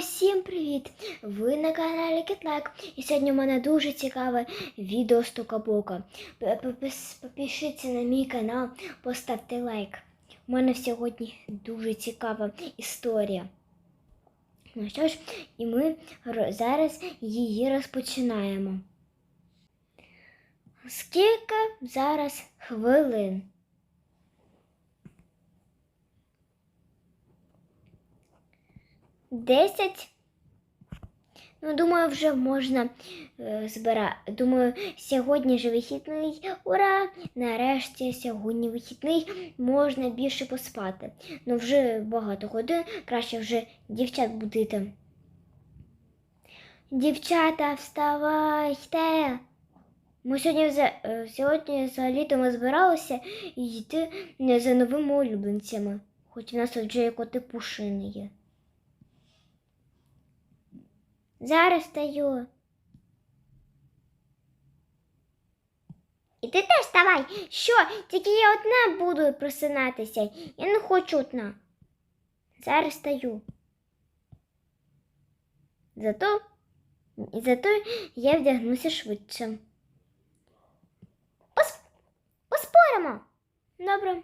Усім привіт! Ви на каналі Кітлайк. І сьогодні в мене дуже цікаве відео з Токабока. Підпишіться на мій канал, поставте лайк. У мене сьогодні дуже цікава історія. Ну що ж, і ми зараз її розпочинаємо. Скільки зараз хвилин? Десять. Ну, думаю, вже можна е, збирати. Думаю, сьогодні ж вихідний. Ура! Нарешті сьогодні вихідний, можна більше поспати. Ну, вже багато годин, краще вже дівчат будити. Дівчата, вставайте! Ми сьогодні, е, сьогодні взагалі-то ми збиралися йти за новими улюбленцями, хоч в нас вже є коти пушини є. Зараз стаю. І ти теж вставай. Що? Тільки я одна буду просинатися. Я не хочу одна. Зараз стаю. Зато, зато я вдягнуся швидше. Пос, поспоримо. Добре.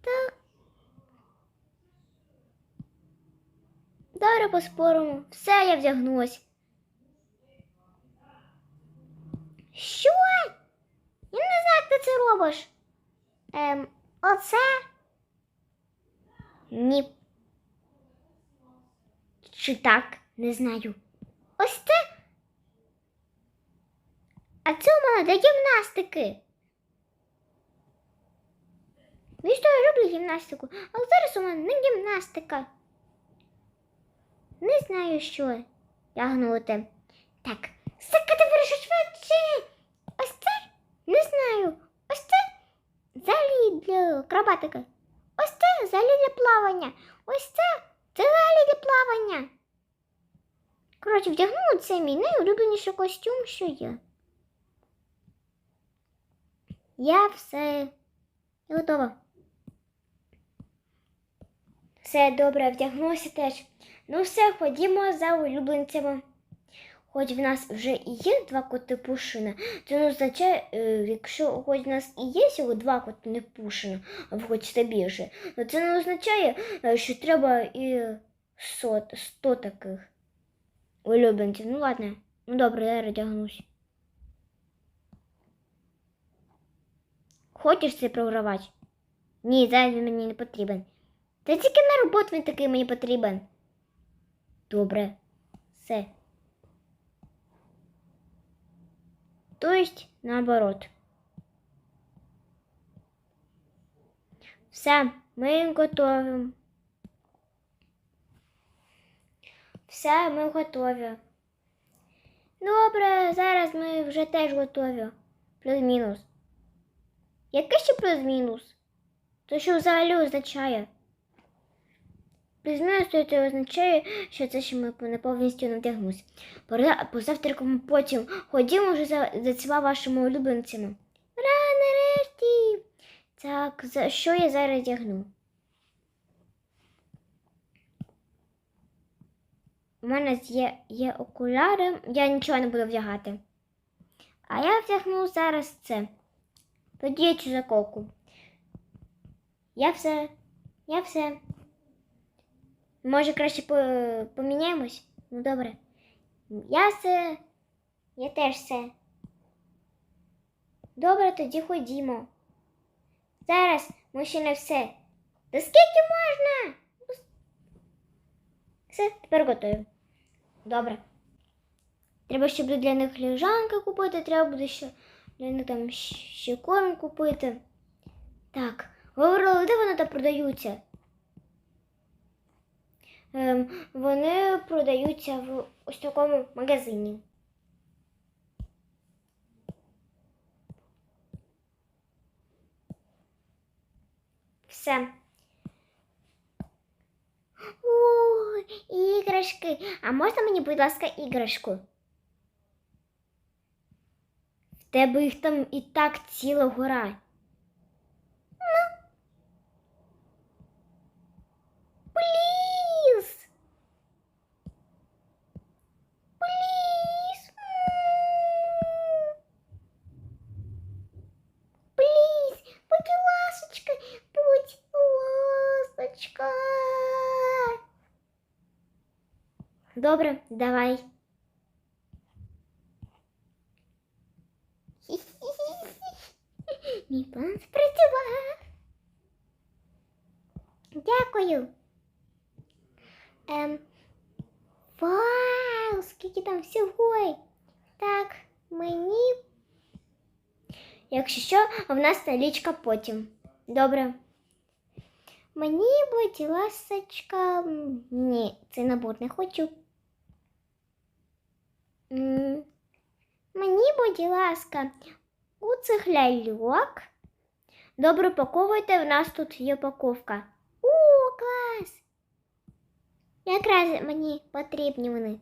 Так. Добре поспоримо. Все, я вдягнулась. Що? Я не знаю, як ти це робиш. Ем, оце? Ні. Чи так? Не знаю. Ось це? А це у мене для гімнастики. Звісно, я люблю гімнастику, але зараз у мене не гімнастика. Не знаю, що тягнути. Так, сакати вирішу швидше. Ось це? Не знаю. Ось це взагалі для акробатики. Ось це взагалі для плавання. Ось це це взагалі для плавання. Коротше, вдягнула це мій найулюбленіший костюм, що є. Я все готова. Все добре, вдягнулася теж. Ну все, ходімо за улюбленцями. Хоч в нас вже і є два коти Пушина, це не означає, е, якщо хоч в нас і є всього два коти не Пушина, а ви хочете більше, то це не означає, е, що треба і сот, сто таких улюбленців. Ну ладно, ну добре, я роздягнусь. Хочеш це програвати? Ні, зараз він мені не потрібен. Та тільки на роботу він такий мені потрібен. Добре, все. То есть наоборот. Все, ми готові. Все, ми готові. Добре, зараз ми вже теж готові. Плюс-мінус. Який ще плюс-мінус? То що взагалі означає? Плюс-мінус то це означає, що це ще ми не повністю надягнусь. Пора потім. Ходімо вже за, за цими вашими улюбленцями. Ура, нарешті! Так, за що я зараз дягну? У мене є, є окуляри, я нічого не буду вдягати. А я вдягну зараз це. Тоді я цю. Я все. Я все. Може, краще поміняємось? Ну, добре. Я все. Я теж все. Добре, тоді ходімо. Зараз ми ще не все. Та скільки можна? Все, тепер готові. Добре. Треба буде для них лежанки купити, треба буде ще для них там ще корм купити. Так, говорили, де вони там продаються? Ем, вони продаються в ось такому магазині. Все. О, іграшки. А можна мені, будь ласка, іграшку? В тебе їх там і так ціла гора. Пліз! Добре, давай. Мій план спрацював. Дякую. Ем. Вау, скільки там всього. Так, мені. Якщо що, в нас налічка потім. Добре. Мені, будь ласочка. Ні, цей набор не хочу. Мені, будь ласка, у цих ляльок. Добре упаковуйте, в нас тут є упаковка. О, клас! Якраз мені потрібні вони.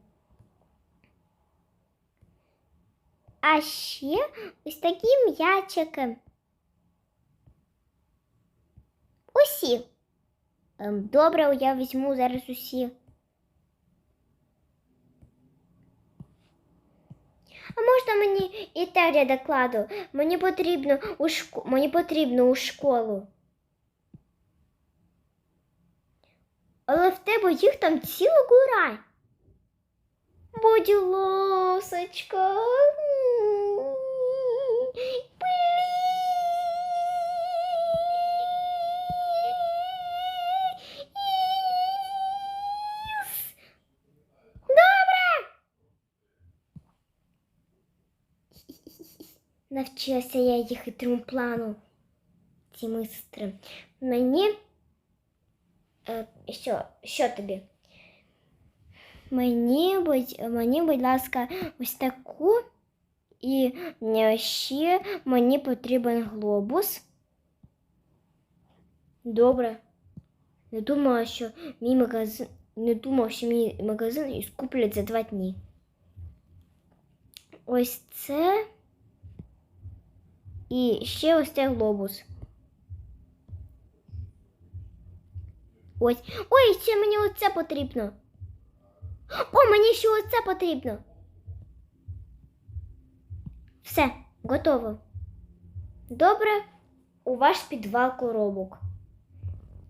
А ще ось такі м'ячики. Усі. Ем, добре, я візьму зараз усі. А можна мені і теорія докладу? Мені потрібно у шко... мені потрібно у школу. Але в тебе їх там ціла гора. Будь ласочка. Навчилася я їх хитрому плану. Ці мистри. Мені. Е, що, що тобі? Мені, будь, мені, будь ласка, ось таку. І е, ще мені потрібен глобус. Добре. Не думала, що мій магазин. Не думав, що мій магазин скуплять за два дні. Ось це. І ще ось цей глобус. Ось. Ой, ще мені оце потрібно. О, мені ще оце потрібно. Все, готово. Добре, у ваш підвал коробок.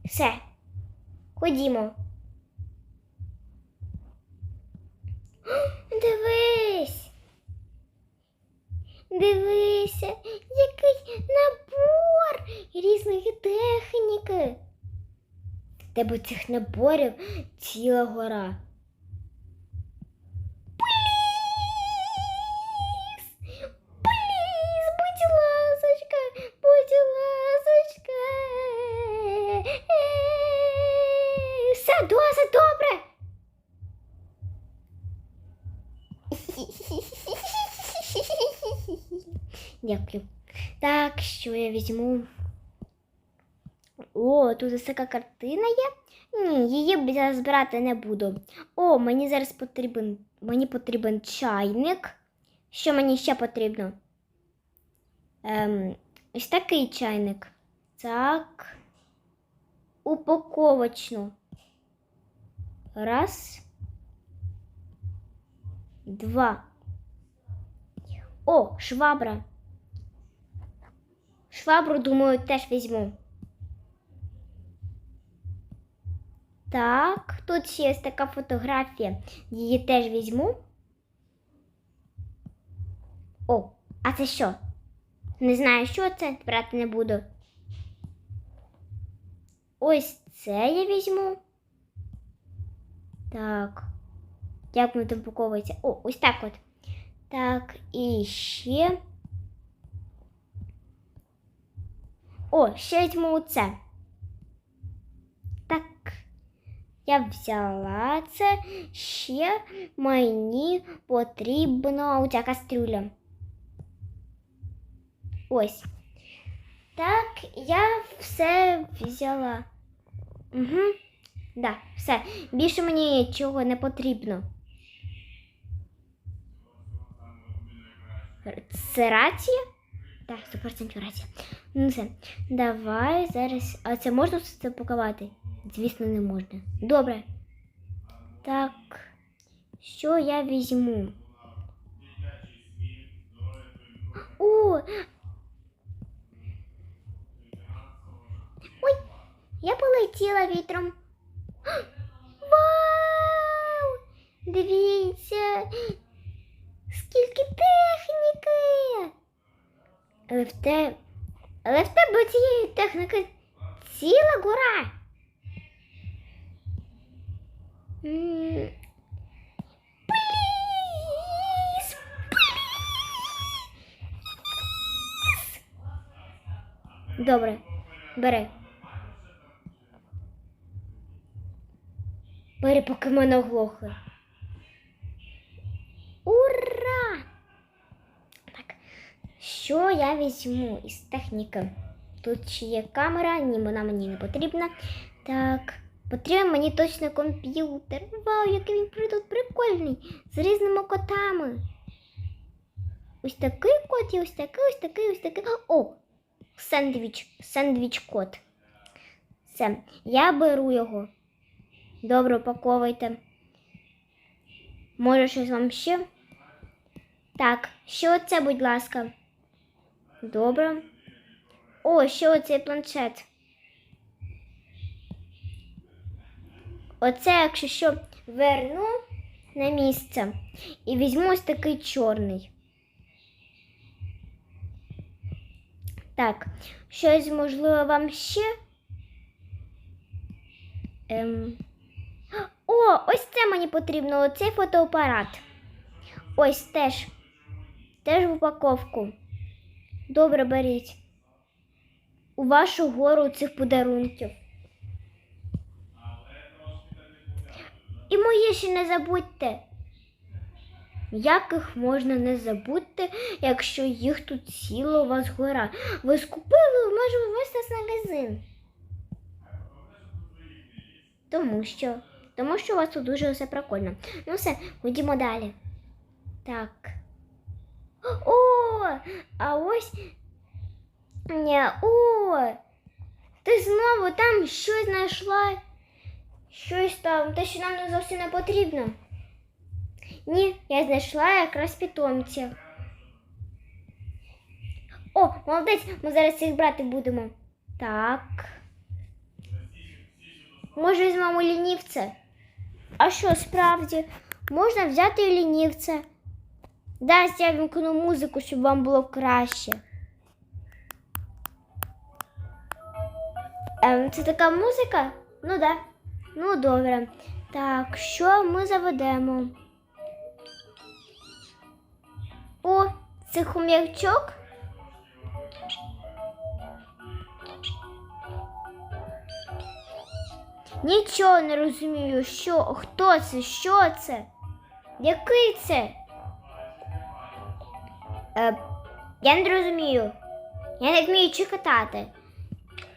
Все. Ходімо. Дивись. Дивися, який набор різної техніки. В тебе цих наборів ціла гора. Дякую. Так, що я візьму? О, тут ось така картина є. Ні, її я збирати не буду. О, мені зараз потрібен, мені потрібен чайник. Що мені ще потрібно? Ем, ось такий чайник. Так. Упаковочну. Раз. Два. О, швабра. Швабру, думаю, теж візьму. Так, тут ще є така фотографія. Її теж візьму. О, а це що? Не знаю, що це, брати не буду. Ось це я візьму. Так. Як воно там упаковується? О, ось так от. Так, і ще. О, ще візьму це. Так. Я взяла це. Ще мені потрібна оця кастрюля. Ось. Так, я все взяла. Угу. Да, все. Більше мені нічого не потрібно. Це рація? Так, 100% рація. Ну все. Давай зараз. А це можна все пакувати? Звісно, не можна. Добре. Так. Що я візьму? О! Ой, я полетіла вітром. Вау! Скільки техніки! Але в те. Але в тебе цієї техніки ціла гора. Пліс! Пліс! Добре, бери. Бери, поки мене оглохли. Ура! Так, що я візьму із техніки? Тут ще є камера, ні, вона мені не потрібна. Так, потрібен мені точно комп'ютер. Вау, який він тут прикольний! З різними котами. Ось такий кот і ось такий, ось такий, ось такий. О! Сендвіч, сендвіч кот. Все, я беру його. Добре, упаковуйте. Може, щось вам ще? Так, що це, будь ласка? Добре. О, ще оцей планшет. Оце, якщо що, верну на місце і візьму ось такий чорний. Так, щось можливо вам ще? Ем... О, ось це мені потрібно, оцей фотоапарат. Ось теж. Теж в упаковку. Добре, беріть. У вашу гору цих подарунків. І мої ще не забудьте. Як їх можна не забути, якщо їх тут ціла у вас гора? Ви скупили майже весь наш магазин. Тому що. Тому що у вас тут дуже все прикольно. Ну все, ходімо далі. Так. О! А ось. Ні, о! Ти знову там щось знайшла. Щось там, те, що нам не зовсім не потрібно. Ні, я знайшла якраз питомця. О, молодець, ми зараз їх брати будемо. Так. Може, візьмемо лінівця? А що, справді, можна взяти і? Дасть я вімкну музику, щоб вам було краще. Ем, це така музика? Ну да. Ну добре. Так, що ми заведемо? О, це хом'ячок? Нічого не розумію, що, хто це, що це? Який це? Е, я не розумію. Я не вмію читати.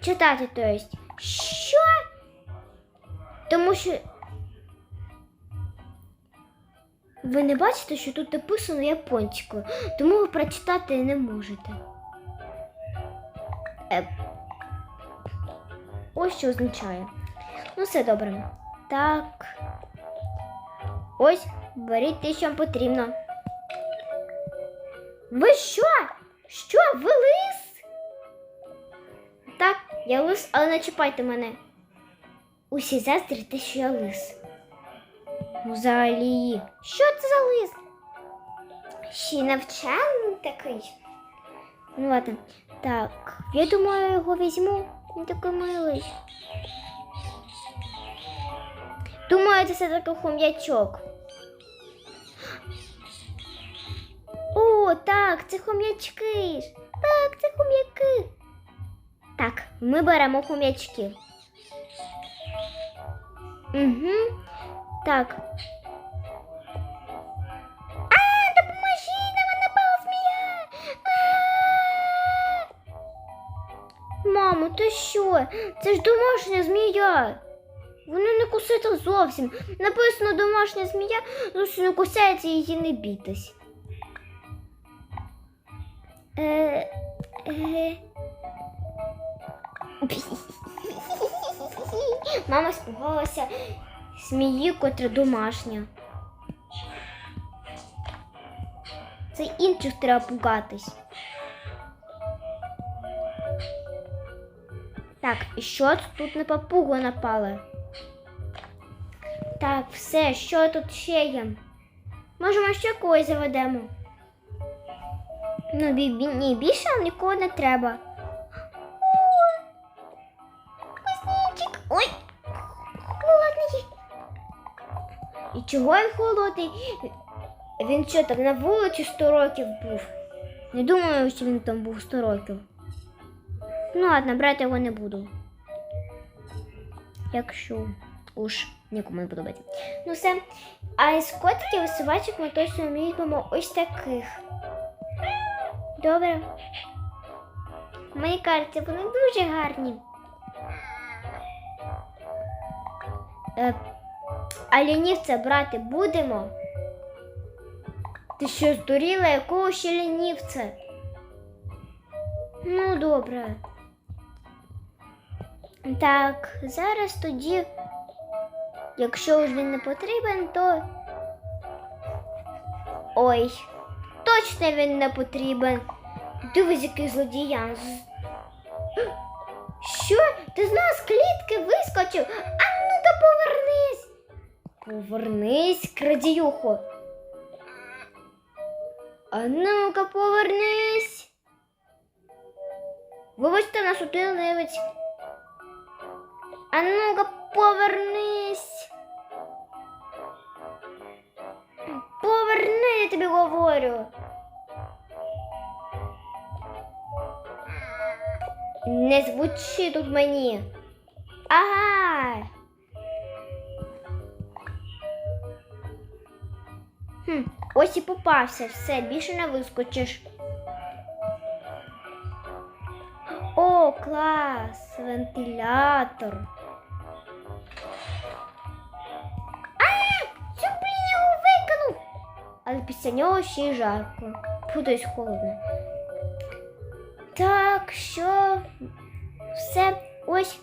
Читати, то есть. Що? Тому що. Ви не бачите, що тут написано японською, тому ви прочитати не можете. Е, ось що означає. Ну, все добре. Так. Ось, беріть те, що вам потрібно. Ви що? Що, ви лис? Так, я лис, але не чіпайте мене. Усі заздрите, що я лис. Ну, взагалі. Що це за лис? Ще й навчальний такий. Ну ладно. Так, я думаю, його візьму. Він такий милий. Думаю, це все таки хом'ячок. О, так, це хом'ячки ж. Так, це хом'яки. Так, ми беремо хом'ячки. Угу. Так. А, допоможіть, на мене напала змія. Мамо, ти що? Це ж домашня змія. Вони не кусаються зовсім. Написано домашня змія, зовсім не кусається її не бійтесь. Е, е. Мама спугалася змії, котра домашня. Це інших треба пугатись. Так, і що тут на папугу напали? Так, все, що тут ще є? Може, ми ще когось заведемо. Ну, ні, більше нам нікого не треба. Ой, Кузнечик. Ой, холодний. І чого він холодний? Він що там на вулиці 100 років був? Не думаю, що він там був 100 років. Ну ладно, брати його не буду. Якщо уж нікому не подобається. Ну все. А із котиків і собачок ми точно візьмемо ось таких. Добре. Мені кажеться, вони дуже гарні. Е, а брати будемо? Ти що здуріла, якого ще лінівця? Ну, добре. Так, зараз тоді, якщо ж він не потрібен, то. Ой, точно він не потрібен. Дивись, який злодіян. Що? Ти з нас клітки вискочив? А ну-ка повернись. Повернись, крадіюхо. А ну-ка повернись. Вибачте, нас один левець. А ну-ка повернись. Поверни, я тобі говорю. Не звучи тут мені. Ага. Хм, ось і попався, все, більше не вискочиш. О, клас, вентилятор. Але після нього ще й жарко. Путаюсь холодно. Так, що все ось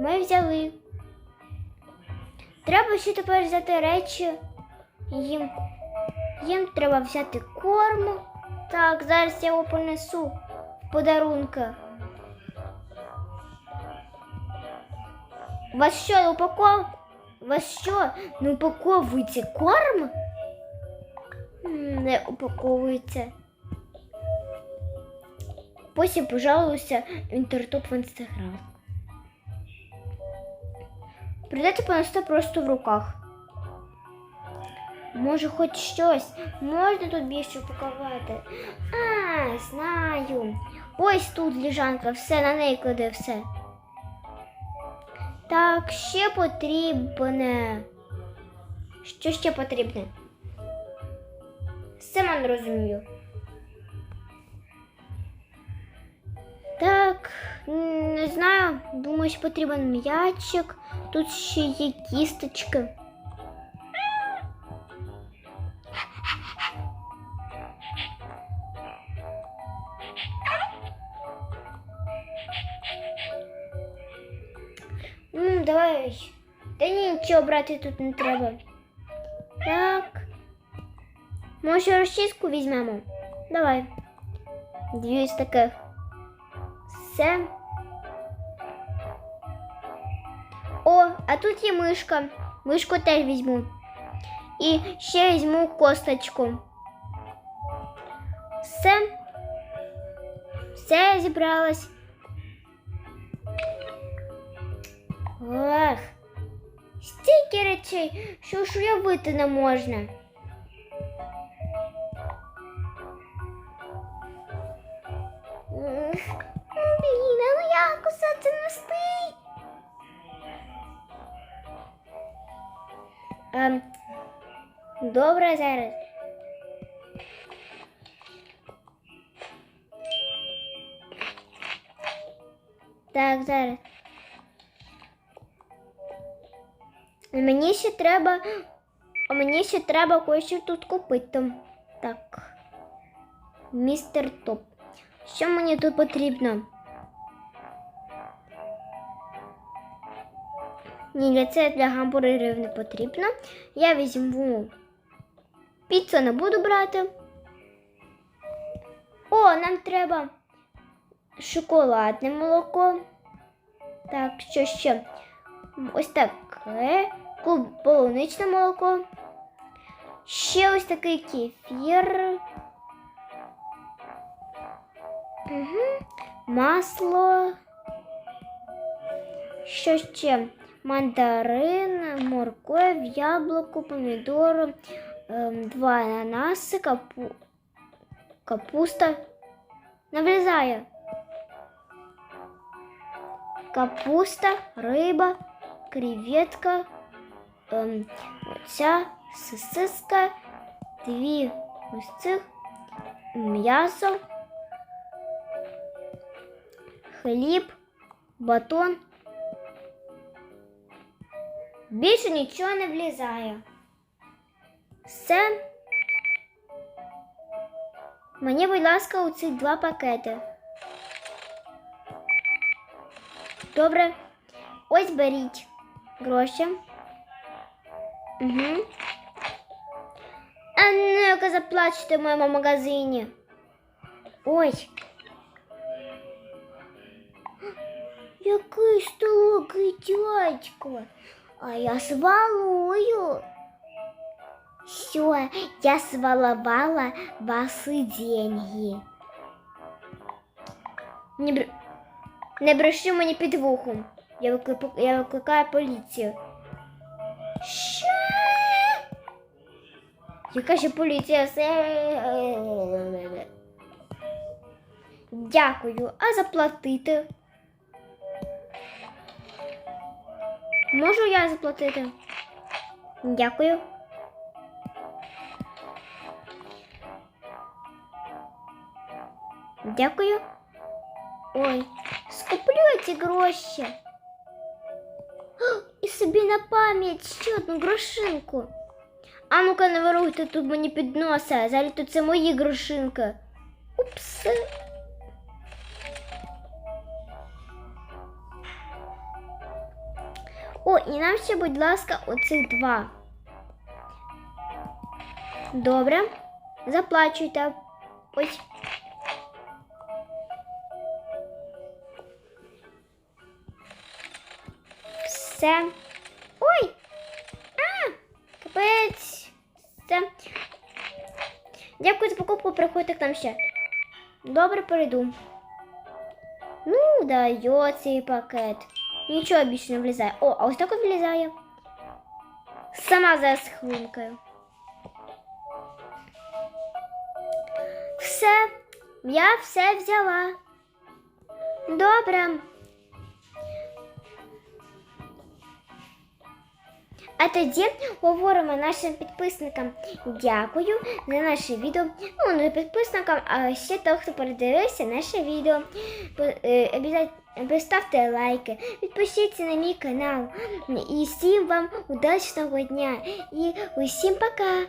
ми взяли. Треба ще тепер взяти речі. Їм, їм треба взяти корм. Так, зараз я його понесу в подарунки. У вас що, упаков? У вас що, не упаковується корм? Не упаковується. Потім пожалуйся інтертоп в інстаграм. Придеться понести просто в руках. Може, хоч щось. Можна тут більше упакувати. А, знаю. Ось тут ліжанка, все на неї кладе все. Так, ще потрібне. Що ще потрібне? Сама не розумію. Так, не знаю, думаю, що потрібен м'ячик. Тут ще є кісточки. Ну, давай. Та ні, нічого брати тут не треба. Так. Може, розчіску візьмемо? Давай. Дві з таких. Все. О, а тут є мишка. Мишку теж візьму. І ще візьму косточку. Все. Все я зібралась. Ох, стільки речей, що ж уявити не можна. Блін, ну як усе це нести? Ем, добре зараз. Так, зараз. Мені ще треба. А мені ще треба кое-що тут купити. Так. Містер Топ. Що мені тут потрібно? Ні, для це для гамбургерів не потрібно. Я візьму піцу не буду брати. О, нам треба шоколадне молоко. Так, що ще? Ось таке полуничне молоко. Ще ось такий кефір. Угу. Масло. Що ще? Мандарин, морков, яблуко, помідори, ем, два ананаси, капу... капуста. Не. Капуста, риба, креветка, ем, оця сосиска, дві ось цих, м'ясо, хліб, батон. Більше нічого не влізає. Все. Мені, будь ласка, у ці два пакети. Добре. Ось беріть гроші. Угу. А ну-ка заплачте в моєму магазині. Ой. Який строгий дядько. А я свалую. Все, я сваловала ваши деньги. Не, бр... не бреши мені під вухом. Я, виклику... я викликаю поліцію. Що? Яка ще поліція? Все. Дякую. А заплатити? Можу я заплатити? Дякую. Дякую. Ой, скуплю ці гроші. О, І собі на пам'ять ще одну грошинку. А ну-ка не воруйте тут мені під носа. Взагалі тут це мої грошинки. Упс. І нам ще, будь ласка, оцих два. Добре. Заплачуйте. Ось. Все. Ой! А! Капець. Все. Дякую за покупку, приходьте к нам ще. Добре, перейду. Ну, дає цей пакет. Нічого більше не влізає. О, а ось так от влізає. Сама зараз хвилинкою. Все, я все взяла. Добре. А тоді говоримо нашим підписникам дякую за наше відео. Ну, не підписникам, а ще тим, хто передивився наше відео. По- е, обязательно Ставте лайки, підпишіться на мій канал. І всім вам удачного дня і усім пока!